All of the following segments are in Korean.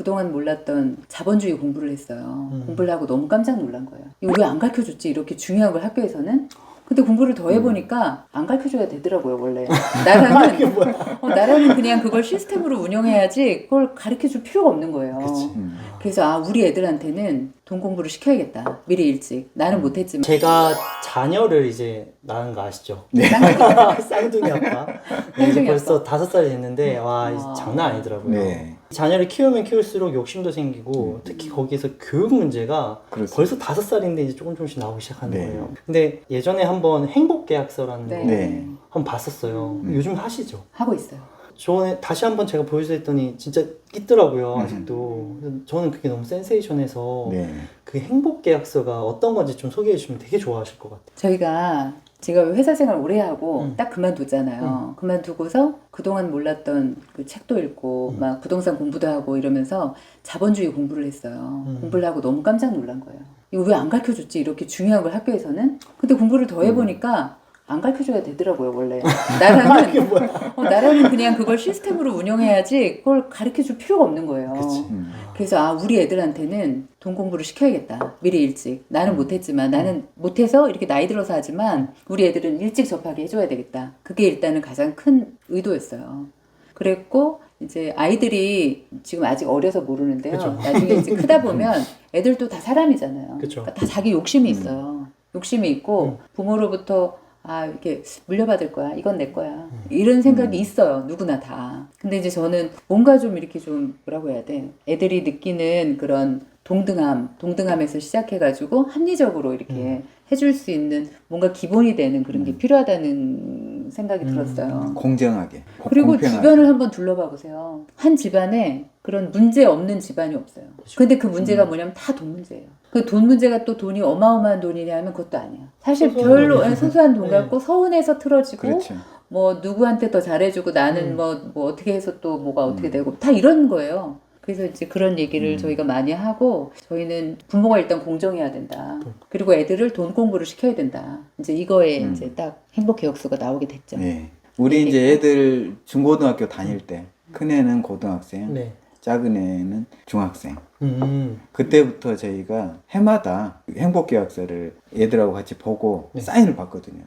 그동안 몰랐던 자본주의 공부를 했어요. 음. 공부를 하고 너무 깜짝 놀란 거예요. 이거 왜 안 가르쳐 줬지? 이렇게 중요한 걸 학교에서는. 근데 공부를 더 해보니까 안 가르쳐 줘야 되더라고요, 원래. 나라는, 어, 나라는 그냥 그걸 시스템으로 운영해야지 그걸 가르쳐 줄 필요가 없는 거예요. 그치. 음. 그래서 아, 우리 애들한테는 돈 공부를 시켜야겠다. 미리 일찍. 나는 못했지만. 제가 자녀를 이제 낳은 거 아시죠? 네. 쌍둥이 아빠. 네, 이제 쌍둥이 벌써 다섯 살이 됐는데 와 와. 이제 장난 아니더라고요. 네. 자녀를 키우면 키울수록 욕심도 생기고 특히 거기에서 교육 문제가 그렇습니다. 벌써 다섯 살인데 이제 조금 조금씩 나오기 시작하는 네. 거예요. 근데 예전에 한번 행복 계약서라는 네. 거 네. 한번 봤었어요. 음. 요즘 하시죠? 하고 있어요. 저번에 다시 한번 제가 보여드렸더니 진짜 있더라고요 음. 아직도. 그래서 저는 그게 너무 센세이션해서 네. 그 행복 계약서가 어떤 건지 좀 소개해 주시면 되게 좋아하실 것 같아요. 저희가 제가 회사 생활 오래 하고 음. 딱 그만두잖아요. 그만두고서 그동안 몰랐던 그 책도 읽고 음. 막 부동산 공부도 하고 이러면서 자본주의 공부를 했어요. 음. 공부를 하고 너무 깜짝 놀란 거예요. 이거 왜 안 가르쳐 줬지? 이렇게 중요한 걸 학교에서는. 근데 공부를 더 해보니까 안 가르쳐 줘야 되더라고요, 원래. 나라는, 어, 나라는 그냥 그걸 시스템으로 운영해야지 그걸 가르쳐 줄 필요가 없는 거예요. 음. 그래서 아 우리 애들한테는 돈 공부를 시켜야겠다 미리 일찍 나는 음. 못했지만 나는 못해서 이렇게 나이 들어서 하지만 우리 애들은 일찍 접하게 해줘야 되겠다 그게 일단은 가장 큰 의도였어요 그랬고 이제 아이들이 지금 아직 어려서 모르는데요 그쵸. 나중에 이제 크다 보면 애들도 다 사람이잖아요 그쵸. 그러니까 다 자기 욕심이 있어요 욕심이 있고 음. 부모로부터 아 이렇게 물려받을 거야 이건 내 거야 이런 생각이 음. 있어요 누구나 다 근데 이제 저는 뭔가 좀 이렇게 좀 뭐라고 해야 돼 애들이 느끼는 그런 동등함 동등함에서 시작해가지고 합리적으로 이렇게 음. 해줄 수 있는 뭔가 기본이 되는 그런 게 음. 필요하다는 생각이 음. 들었어요 공정하게. 고- 그리고 공평하게. 주변을 한번 둘러봐 보세요. 한 집안에 그런 문제 없는 집안이 없어요. 근데 그 문제가 뭐냐면 다 돈 문제예요. 그 돈 문제가 또 돈이 어마어마한 돈이냐 하면 그것도 아니야. 사실 소소한 별로. 예, 소소한 돈 네. 갖고 서운해서 틀어지고 그렇죠. 뭐 누구한테 더 잘해주고 나는 음. 뭐, 뭐 어떻게 해서 또 뭐가 어떻게 음. 되고 다 이런 거예요. 그래서 이제 그런 얘기를 음. 저희가 많이 하고 저희는 부모가 일단 공정해야 된다. 음. 그리고 애들을 돈 공부를 시켜야 된다. 이제 이거에 음. 이제 딱 행복 개혁수가 나오게 됐죠. 네. 우리 이제 애들 중고등학교 다닐 때 큰애는 고등학생, 네. 작은 애는 중학생. 음. 그때부터 저희가 해마다 행복계약서를 애들하고 같이 보고 네. 사인을 받거든요.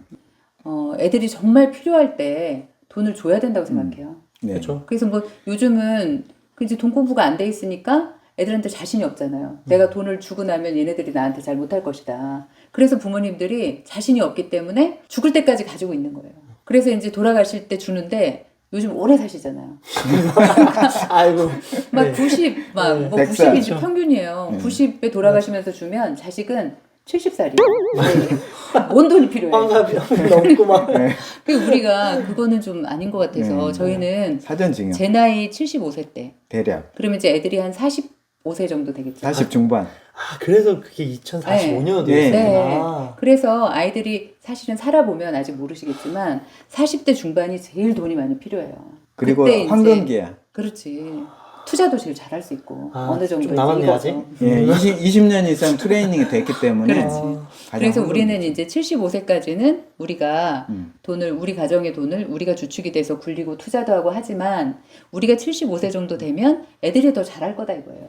어, 애들이 정말 필요할 때 돈을 줘야 된다고 생각해요. 네. 그렇죠. 그래서 뭐 요즘은 그 이제 돈 공부가 안 돼 있으니까 애들한테 자신이 없잖아요. 내가 돈을 주고 나면 얘네들이 나한테 잘 못할 것이다. 그래서 부모님들이 자신이 없기 때문에 죽을 때까지 가지고 있는 거예요. 그래서 이제 돌아가실 때 주는데 요즘 오래 사시잖아요. 아이고. 막 네. 90, 막 네. 뭐 백살. 90이 평균이에요. 네. 90에 돌아가시면서 주면 자식은 70살이에요. 온 돈이 필요해요. 환갑이 넘고 막. 네. 그 우리가 그거는 좀 아닌 것 같아서 네. 저희는 사전 증여 제 나이 75세 때 대략 그러면 이제 애들이 한 45세 정도 되겠죠. 40 중반. 아, 그래서 그게 2045년도 네. 였구나. 그래서 아이들이 사실은 살아보면 아직 모르시겠지만 40대 중반이 제일 돈이 많이 필요해요. 그리고 그때 이제- 황금기야. 그렇지. 투자도 제일 잘할 수 있고 아, 어느 정도 좀 남았네, 아직. 익어서. 예, 20, 20년 이상 트레이닝이 됐기 때문에 그렇지. 가장 그래서 우리는. 이제 75세까지는 우리가 음. 돈을 우리 가정의 돈을 우리가 주축이 돼서 굴리고 투자도 하고 하지만 우리가 75세 정도 되면 애들이 더 잘할 거다 이거예요.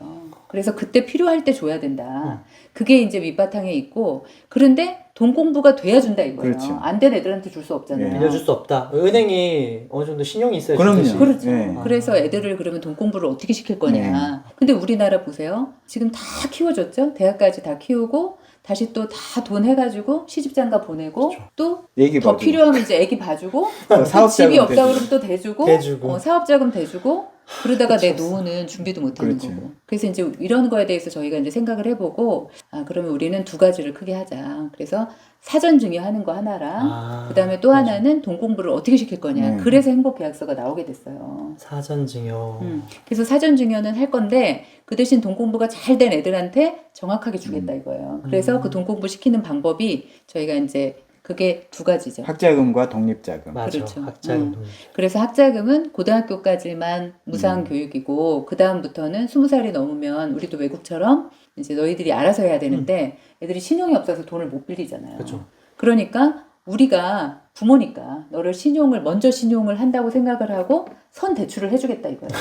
그래서 그때 필요할 때 줘야 된다. 그게 이제 밑바탕에 있고 그런데 돈 공부가 돼야 준다 이거예요. 그렇죠. 안 된 애들한테 줄 수 없잖아요. 네. 빌려줄 수 없다. 은행이 어느 정도 신용이 있어야 그럼요. 주듯이. 그렇죠. 네. 그래서 애들을 그러면 돈 공부를 어떻게 시킬 거냐. 근데 우리나라 보세요. 지금 다 키워줬죠. 대학까지 다 키우고 다시 또 다 돈 해가지고 시집장가 보내고 또 얘기 더 봐주고. 필요하면 이제 애기 봐주고 또또 사업 집이 자금 없다 대주고. 그러면 또 대주고, 대주고. 어, 사업자금 대주고 그러다가 내. 노후는 준비도 못 하는 그렇죠. 거고 그래서 이제 이런 거에 대해서 저희가 이제 생각을 해보고 아 그러면 우리는 두 가지를 크게 하자 그래서 사전 증여하는 거 하나랑 아, 그 다음에 또 맞아. 하나는 돈 공부를 어떻게 시킬 거냐 네. 그래서 행복 계약서가 나오게 됐어요. 사전 증여. 음, 그래서 사전 증여는 할 건데 그 대신 돈 공부가 잘 된 애들한테 정확하게 주겠다 이거예요. 그래서 음. 그 돈 공부 시키는 방법이 저희가 이제 그게 두 가지죠. 학자금과 독립자금. 맞아. 그렇죠. 학자금 음. 돈. 그래서 학자금은 고등학교까지만 무상 음. 교육이고 그 다음부터는 스무 살이 넘으면 우리도 외국처럼 이제 너희들이 알아서 해야 되는데 애들이 신용이 없어서 돈을 못 빌리잖아요. 그렇죠. 그러니까 우리가 부모니까 너를 신용을 먼저 신용을 한다고 생각을 하고 선 대출을 해주겠다 이거예요.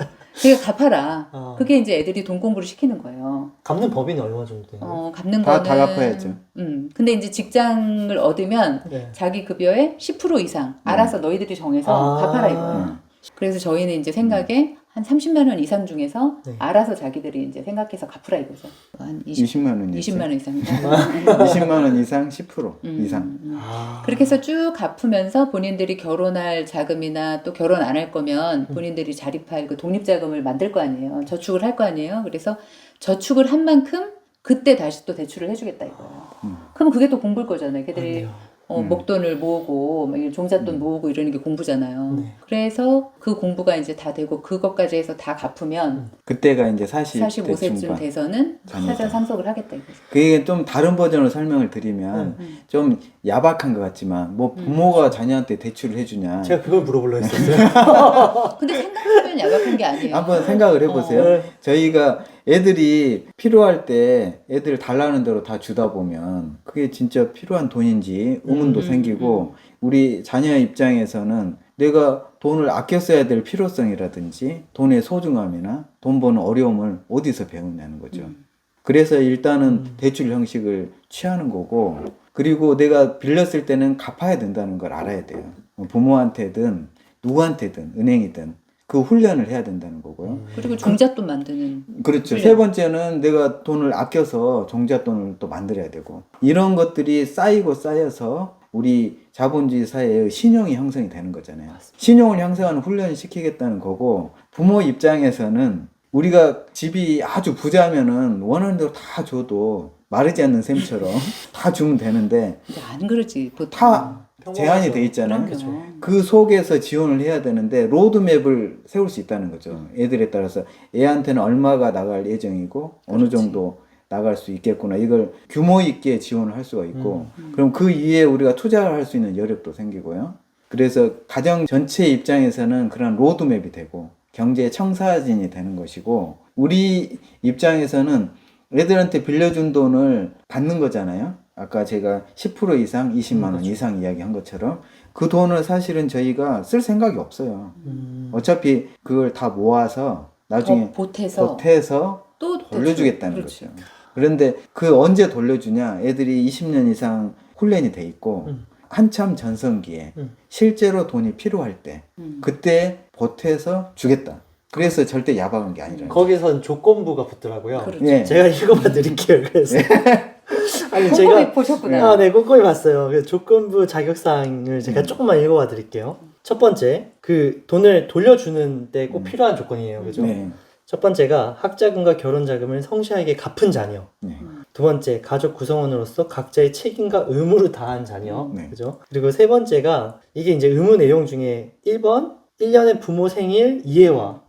그러니까 갚아라. 아. 그게 이제 애들이 돈 공부를 시키는 거예요. 갚는 법인은 얼마 정도 되나요? 어, 갚는 다- 거는 다 갚아야죠. 음. 근데 이제 직장을 얻으면 네. 자기 급여의 10% 이상 알아서 너희들이 정해서 아. 갚아라 이거예요. 음. 그래서 저희는 이제 생각에 한 30만 원 이상 중에서 네. 알아서 자기들이 이제 생각해서 갚으라 이거죠. 한 20, 20만 원 20만 원 이상. 20만 원 이상 10% 음, 이상. 음. 아. 그렇게 해서 쭉 갚으면서 본인들이 결혼할 자금이나 또 결혼 안 할 거면 본인들이 자립할 그 독립 자금을 만들 거 아니에요. 저축을 할 거 아니에요. 그래서 저축을 한 만큼 그때 다시 또 대출을 해주겠다 이거예요. 음. 그럼 그게 또 공부일 거잖아요. 걔들이 맞네요. 어, 음. 목돈을 모으고 막 이런 종잣돈 모으고 이러는 게 공부잖아요. 네. 그래서 그 공부가 이제 다 되고 그것까지 해서 다 갚으면 그때가 이제 40대 45세쯤 중반. 돼서는. 사자 상속을 하겠다 이거죠. 그게 좀 다른 버전으로 설명을 드리면 음. 좀 야박한 것 같지만 뭐 부모가 자녀한테 대출을 해주냐 제가 그걸 물어보려 했었어요. 근데 생각하면 야박한 게 아니에요. 한번 생각을 해보세요. 네. 저희가 애들이 필요할 때 애들 달라는 대로 다 주다 보면 그게 진짜 필요한 돈인지 의문도 음, 생기고 우리 자녀 입장에서는 내가 돈을 아껴 써야 될 필요성이라든지 돈의 소중함이나 돈 버는 어려움을 어디서 배우냐는 거죠. 음. 그래서 일단은 대출 형식을 취하는 거고 그리고 내가 빌렸을 때는 갚아야 된다는 걸 알아야 돼요. 뭐 부모한테든 누구한테든 은행이든 그 훈련을 해야 된다는 거고요. 그리고 종잣돈 만드는 그렇죠. 훈련. 세 번째는 내가 돈을 아껴서 종잣돈을 또 만들어야 되고 이런 것들이 쌓이고 쌓여서 우리 자본주의 사회의 신용이 형성이 되는 거잖아요. 신용을 형성하는 훈련을 시키겠다는 거고 부모 입장에서는 우리가 집이 아주 부자면은 원하는 대로 다 줘도 마르지 않는 셈처럼 다 주면 되는데 근데 안 그러지 보통. 다. 제한이 돼 있잖아요. 그럼요. 그 속에서 지원을 해야 되는데 로드맵을 세울 수 있다는 거죠. 애들에 따라서 애한테는 얼마가 나갈 예정이고 어느 그렇지. 정도 나갈 수 있겠구나. 이걸 규모 있게 지원을 할 수가 있고 음. 그럼 그 이후에 우리가 투자를 할 수 있는 여력도 생기고요. 그래서 가정 전체 입장에서는 그런 로드맵이 되고 경제 청사진이 되는 것이고 우리 입장에서는 애들한테 빌려준 돈을 받는 거잖아요. 아까 제가 10% 이상 20만 원 그렇죠. 이상 이야기한 것처럼 그 돈을 사실은 저희가 쓸 생각이 없어요. 음. 어차피 그걸 다 모아서 나중에 더 보태서 보태서 또 돌려주겠다는 그렇지. 거죠. 그런데 그 언제 돌려주냐? 애들이 20년 이상 훈련이 돼 있고 음. 한참 전성기에 음. 실제로 돈이 필요할 때 음. 그때 보태서 주겠다. 그래서 절대 야박한 게 아니라. 거기선 조건부가 붙더라고요. 그렇죠. 예. 제가 읽어봐 드릴게요. 그래서 아니 제가 보셨구나. 아, 네, 꼼꼼히 봤어요. 그 조건부 자격사항을 제가 조금만 읽어봐 드릴게요. 첫 번째, 그 돈을 돌려주는 데 꼭 필요한 조건이에요. 그죠? 네. 첫 번째가 학자금과 결혼 자금을 성실하게 갚은 자녀. 네. 두 번째, 가족 구성원으로서 각자의 책임과 의무를 다한 자녀. 네. 그죠? 그리고 세 번째가 이게 이제 의무 내용 중에 1번 1년에 부모 생일 2회와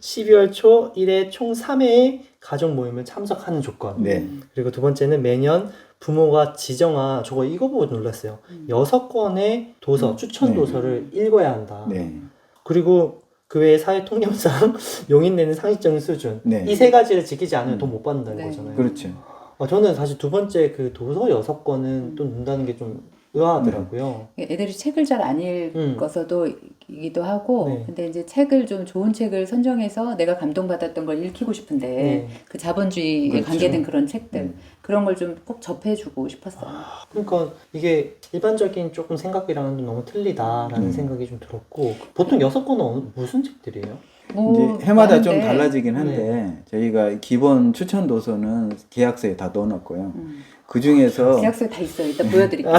12월 초 1회 총 3회의 가족 모임을 참석하는 조건. 네. 그리고 두 번째는 매년 부모가 지정한 저거 이거 보고 놀랐어요. 여섯 권의 도서 음. 추천 네. 도서를 읽어야 한다. 네. 그리고 그 외에 사회 통념상 용인되는 상식적인 수준 네. 이 세 가지를 지키지 않으면 음. 돈못 받는다는 네. 거잖아요. 그렇죠. 어, 저는 사실 두 번째 그 도서 여섯 권은 또 넣는다는 게 좀 의아하더라고요. 애들이 책을 잘안 음. 읽어서도 이기도 하고 네. 근데 이제 책을 좀 좋은 책을 선정해서 내가 감동받았던 걸 읽히고 싶은데 네. 그 자본주의에 그렇죠. 관계된 그런 책들 음. 그런 걸 좀 꼭 접해주고 싶었어요. 그러니까 이게 일반적인 조금 생각이랑은 좀 너무 틀리다라는 음. 생각이 좀 들었고 보통 여섯 권은 어느- 무슨 책들이에요? 뭐 이제 해마다 좀 많은데, 달라지긴 한데 저희가 기본 추천 도서는 계약서에 다 넣어놨고요. 음. 그 중에서 계약서에 다 있어요. 이따 보여드릴게요.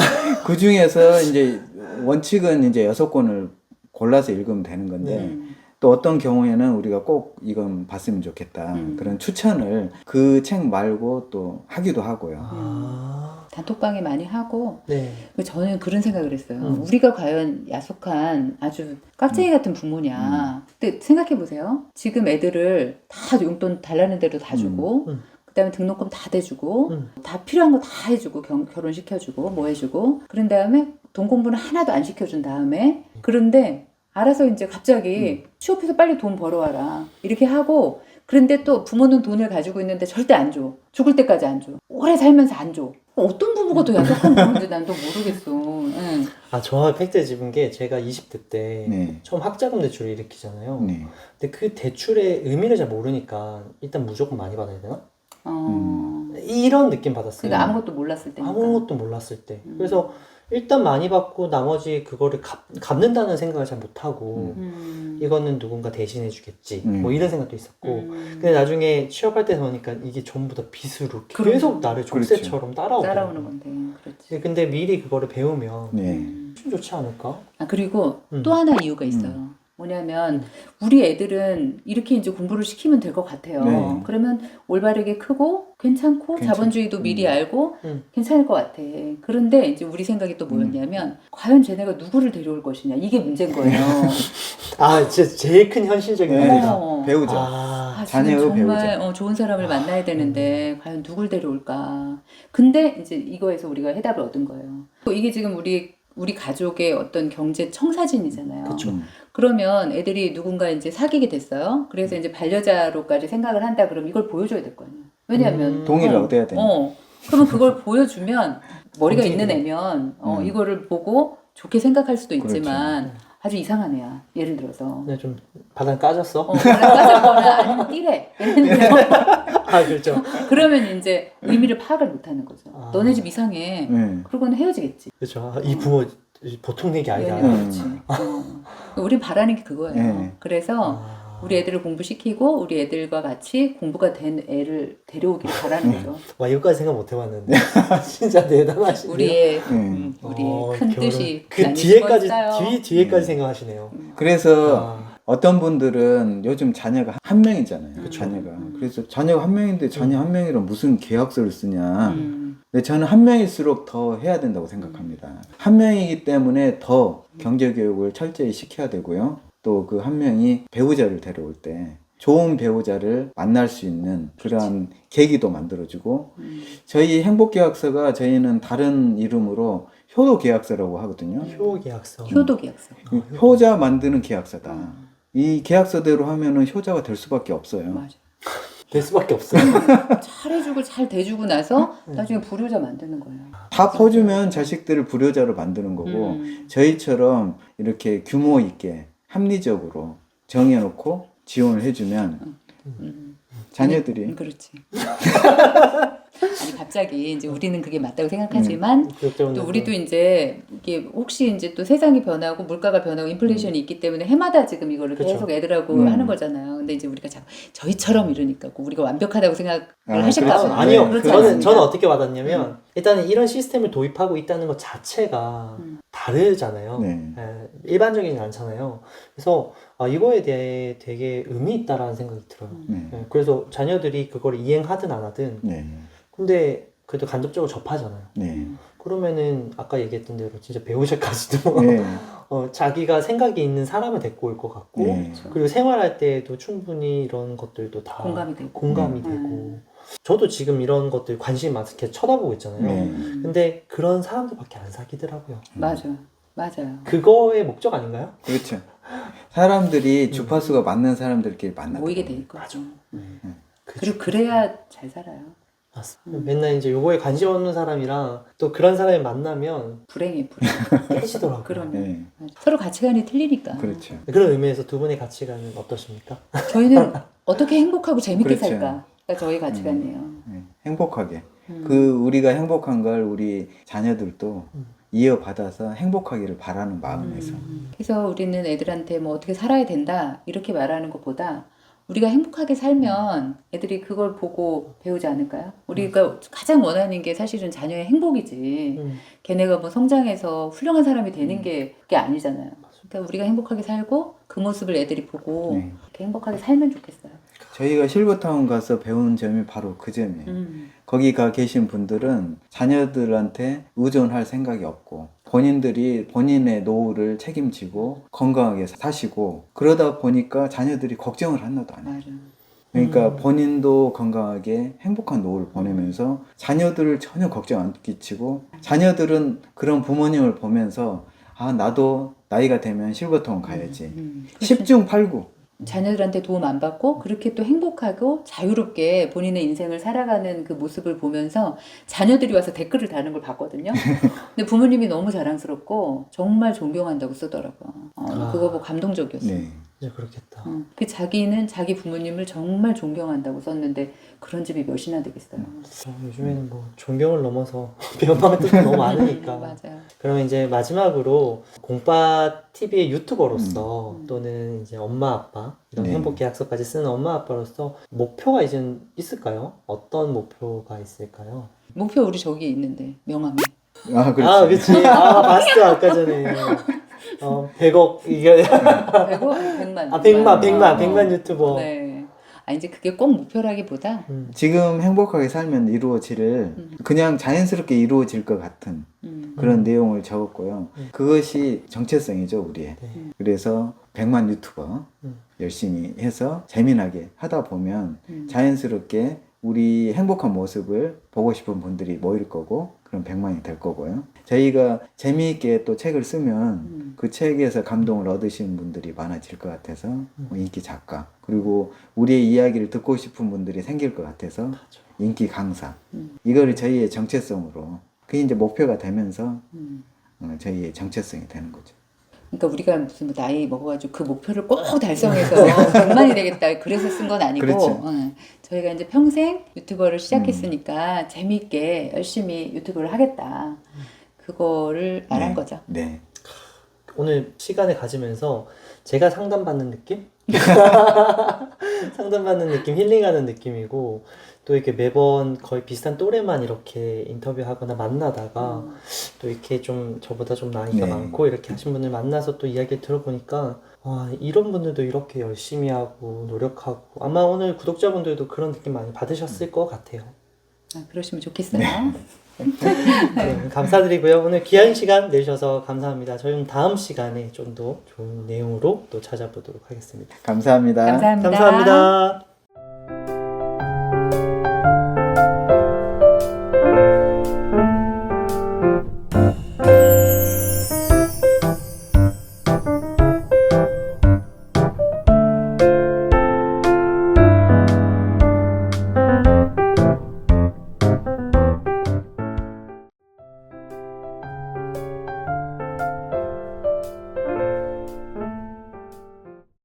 그 중에서 이제 원칙은 이제 여섯 권을 골라서 읽으면 되는 건데 음. 또 어떤 경우에는 우리가 꼭 이건 봤으면 좋겠다 음. 그런 추천을 그 책 말고 또 하기도 하고요. 아, 단톡방에 많이 하고 네. 저는 그런 생각을 했어요. 음. 우리가 과연 야속한 아주 깍쟁이 같은 부모냐. 근데 생각해 보세요. 지금 애들을 다 용돈 달라는 대로 다 주고, 음. 그다음에 등록금 다 대주고, 음. 다 필요한 거 다 해주고 경- 결혼 시켜주고 뭐 해주고, 그런 다음에 돈 공부는 하나도 안 시켜준 다음에 그런데 알아서 이제 갑자기 취업해서 빨리 돈 벌어와라 이렇게 하고. 그런데 또 부모는 돈을 가지고 있는데 절대 안 줘. 죽을 때까지 안 줘. 오래 살면서 안 줘. 어떤 부부가 더 약속한 건지 난 또 모르겠어. 응. 아, 정확히 팩트 집은 게 제가 20대 때 네. 처음 학자금 대출을 일으키잖아요. 네. 근데 그 대출의 의미를 잘 모르니까 일단 무조건 많이 받아야 되나? 어. 이런 느낌 받았어요. 그러니까 아무것도 몰랐을 때니까. 아무것도 몰랐을 때. 음. 그래서 일단 많이 받고 나머지 그거를 갚, 갚는다는 생각을 잘 못하고 음. 이거는 누군가 대신해 주겠지. 음. 뭐 이런 생각도 있었고. 음. 근데 나중에 취업할 때 보니까 이게 전부 다 빚으로. 계속 나를 족쇄처럼 따라오고. 따라오는 건데. 그렇지. 근데 미리 그거를 배우면 네. 음. 좀 좋지 않을까? 아 그리고 음. 또 하나 이유가 있어요. 뭐냐면 우리 애들은 이렇게 이제 공부를 시키면 될 것 같아요. 네. 그러면 올바르게 크고 괜찮고 괜찮- 자본주의도 미리 음. 알고 음. 괜찮을 것 같아. 그런데 이제 우리 생각이 또 뭐였냐면 과연 쟤네가 누구를 데려올 것이냐 이게 문제인 거예요. 아, 진짜 제일 큰 현실적인 네. 문제다. 어. 배우자. 아, 아, 자녀의 지금 정말 배우자. 어, 좋은 사람을 만나야 되는데 과연 누굴 데려올까? 근데 이제 이거에서 우리가 해답을 얻은 거예요. 또 이게 지금 우리 우리 가족의 어떤 경제 청사진이잖아요. 그쵸. 음. 그러면 애들이 누군가 이제 사귀게 됐어요. 그래서 이제 반려자로까지 생각을 한다. 그럼 이걸 보여줘야 될 거 아니야. 왜냐하면 음. 동의를 어, 얻어야 되니까. 어. 그러면 그걸 보여주면 머리가 있는 애면 어, 음. 이거를 보고 좋게 생각할 수도 그렇죠. 아주 이상한 애야. 예를 들어서. 네, 좀 바닥 까졌어? 어, 까졌거나 아니면 띠래. 예를 들어. 아, 그렇죠. 그러면 이제 의미를 파악을 못 하는 거죠. 아. 너네 집 이상해. 네. 그러고는 헤어지겠지. 그렇죠. 아, 이 부모 보통 얘기 아니다. 음. 그렇지. 어. 우린 바라는 게 그거예요. 네. 그래서 아. 우리 애들을 공부시키고 우리 애들과 같이 공부가 된 애를 데려오기를 바라는 거죠. 와 이거까지 생각 못 해봤는데 진짜 대단하시네요. 우리의 네. 음, 우리의 어, 큰 결혼. 뜻이 그 아닐 뒤에까지 있어요. 뒤 뒤에까지 네. 생각하시네요. 그래서 아, 어떤 분들은 요즘 자녀가 한 명이잖아요. 그쵸. 자녀가. 음. 그래서 자녀가 한 명인데 자녀 한 명이라 무슨 계약서를 쓰냐. 음, 근데 저는 한 명일수록 더 해야 된다고 생각합니다. 한 명이기 때문에 더 경제 교육을 철저히 시켜야 되고요. 또 그 한 명이 배우자를 데려올 때 좋은 배우자를 만날 수 있는 그러한 계기도 만들어주고 음. 저희 행복계약서가 저희는 다른 이름으로 효도 계약서라고 하거든요. 효 계약서. 효도 계약서. 그 효자 만드는 계약서다. 이 계약서대로 하면은 효자가 될 수밖에 없어요. 맞아. 될 수밖에 없어요. 잘해주고 잘 대주고 나서 네. 나중에 불효자 만드는 거예요. 다 퍼주면 자식들을 불효자로 만드는 거고 음. 저희처럼 이렇게 규모 있게 합리적으로 정해놓고 지원을 해주면 음. 자녀들이 음, 그렇지. 아니 갑자기 이제 우리는 그게 맞다고 생각하지만 그렇죠. 또 우리도 이제 이게 혹시 이제 또 세상이 변하고 물가가 변하고 인플레이션이 있기 때문에 해마다 지금 이거를 그쵸. 계속 애들하고 음. 하는 거잖아요. 근데 이제 우리가 자꾸 저희처럼 이러니까 우리가 완벽하다고 생각을 아, 하실까 그렇지. 봐. 아니요. 저는. 저는 어떻게 받았냐면 일단은 이런 시스템을 도입하고 있다는 것 자체가 음. 다르잖아요. 네. 예, 일반적이진 않잖아요. 그래서 아, 이거에 대해 되게 의미 있다라는 생각이 들어요. 음. 네. 예, 그래서 자녀들이 그걸 이행하든 안 하든 네. 근데 그래도 간접적으로 접하잖아요. 네. 그러면은 아까 얘기했던 대로 진짜 배우자까지도 네. 어, 자기가 생각이 있는 사람을 데리고 올 것 같고 네. 그리고 생활할 때도 충분히 이런 것들도 다 공감이 되고. 공감이 음. 되고 저도 지금 이런 것들 관심 많게 쳐다보고 있잖아요. 네. 음. 근데 그런 사람들밖에 안 사귀더라고요. 맞아, 맞아요. 그거의 목적 아닌가요? 그렇죠. 사람들이 주파수가 맞는 사람들끼리 만나. 모이게 될 거죠. 음. 그리고 그래야 잘 살아요. 맞습니다. 음. 맨날 이제 요거에 관심 없는 사람이랑 또 그런 사람이 만나면 불행해, 불행. 깨지더라고요. 그러면 네. 맞아. 서로 가치관이 틀리니까. 그렇죠. 그런 의미에서 두 분의 가치관은 어떠십니까? 저희는 어떻게 행복하고 재밌게 그렇죠. 살까? 가 저희 가치관이에요. 네. 행복하게. 음. 그 우리가 행복한 걸 우리 자녀들도 음. 이어받아서 행복하기를 바라는 마음에서. 음. 그래서 우리는 애들한테 뭐 어떻게 살아야 된다 이렇게 말하는 것보다 우리가 행복하게 살면 애들이 그걸 보고 배우지 않을까요? 우리가 가장 원하는 게 사실은 자녀의 행복이지. 음. 걔네가 뭐 성장해서 훌륭한 사람이 되는 게 그게 아니잖아요. 그러니까 우리가 행복하게 살고 그 모습을 애들이 보고 네. 행복하게 살면 좋겠어요. 저희가 실버타운 가서 배운 점이 바로 그 점이에요. 음. 거기 가 계신 분들은 자녀들한테 의존할 생각이 없고 본인들이 본인의 노후를 책임지고 건강하게 사시고 그러다 보니까 자녀들이 걱정을 하나도 안 해요. 맞아. 그러니까 음. 본인도 건강하게 행복한 노후를 보내면서 자녀들을 전혀 걱정 안 끼치고 자녀들은 그런 부모님을 보면서 아 나도 나이가 되면 실버타운 가야지 음. 10중 8구 자녀들한테 도움 안 받고 그렇게 또 행복하고 자유롭게 본인의 인생을 살아가는 그 모습을 보면서 자녀들이 와서 댓글을 다는 걸 봤거든요. 근데 부모님이 너무 자랑스럽고 정말 존경한다고 쓰더라고요. 어, 아. 그거 보고 감동적이었어요. 네. 이제 그렇겠다. 어, 그 자기는 자기 부모님을 정말 존경한다고 썼는데 그런 집이 몇이나 되겠어요. 어, 요즘에는 뭐 존경을 넘어서 변방의 뜻이 너무 많으니까. 맞아요. 그러면 이제 마지막으로 공빠 TV의 유튜버로서 음. 또는 이제 엄마 아빠 이런 네. 행복 계약서까지 쓰는 엄마 아빠로서 목표가 이제 있을까요? 어떤 목표가 있을까요? 목표 우리 저기 있는데 명함이. 아, 그렇지. 아, 그치. 아, 봤어 아까 전에. 어, 100억 이게 100억? 100만. 아, 100만, 100만, 어. 100만 유튜버. 네. 아 이제 그게 꼭 목표라기보다 음. 지금 행복하게 살면 이루어지를 음. 그냥 자연스럽게 이루어질 것 같은 음, 그런 내용을 적었고요. 음. 그것이 정체성이죠, 우리의. 네. 그래서 100만 유튜버 음. 열심히 해서 재미나게 하다 보면 음. 자연스럽게 우리 행복한 모습을 보고 싶은 분들이 모일 거고 그럼 100만이 될 거고요. 저희가 재미있게 또 책을 쓰면 음. 그 책에서 감동을 얻으시는 분들이 많아질 것 같아서 뭐 인기 작가 그리고 우리의 이야기를 듣고 싶은 분들이 생길 것 같아서 인기 강사 음. 이거를 저희의 정체성으로 그게 이제 목표가 되면서 음. 어, 저희의 정체성이 되는 거죠. 그러니까 우리가 무슨 뭐 나이 먹어가지고 그 목표를 꼭 달성해서 100만이 되겠다 그래서 쓴 건 아니고 그렇죠. 어, 저희가 이제 평생 유튜버를 시작했으니까 재미있게 열심히 유튜브를 하겠다 그거를 말한 네. 거죠. 네. 오늘 시간을 가지면서 제가 상담받는 느낌? 상담받는 느낌, 힐링하는 느낌이고 또 이렇게 매번 거의 비슷한 또래만 이렇게 인터뷰하거나 만나다가 음. 또 이렇게 좀 저보다 좀 나이가 네. 많고 이렇게 하신 분을 만나서 또 이야기를 들어보니까 와 이런 분들도 이렇게 열심히 하고 노력하고 아마 오늘 구독자분들도 그런 느낌 많이 받으셨을 것 같아요. 아, 그러시면 좋겠어요. 네, 감사드리고요. 오늘 귀한 시간 내주셔서 감사합니다. 저희는 다음 시간에 좀 더 좋은 내용으로 또 찾아보도록 하겠습니다. 감사합니다. 감사합니다. 감사합니다.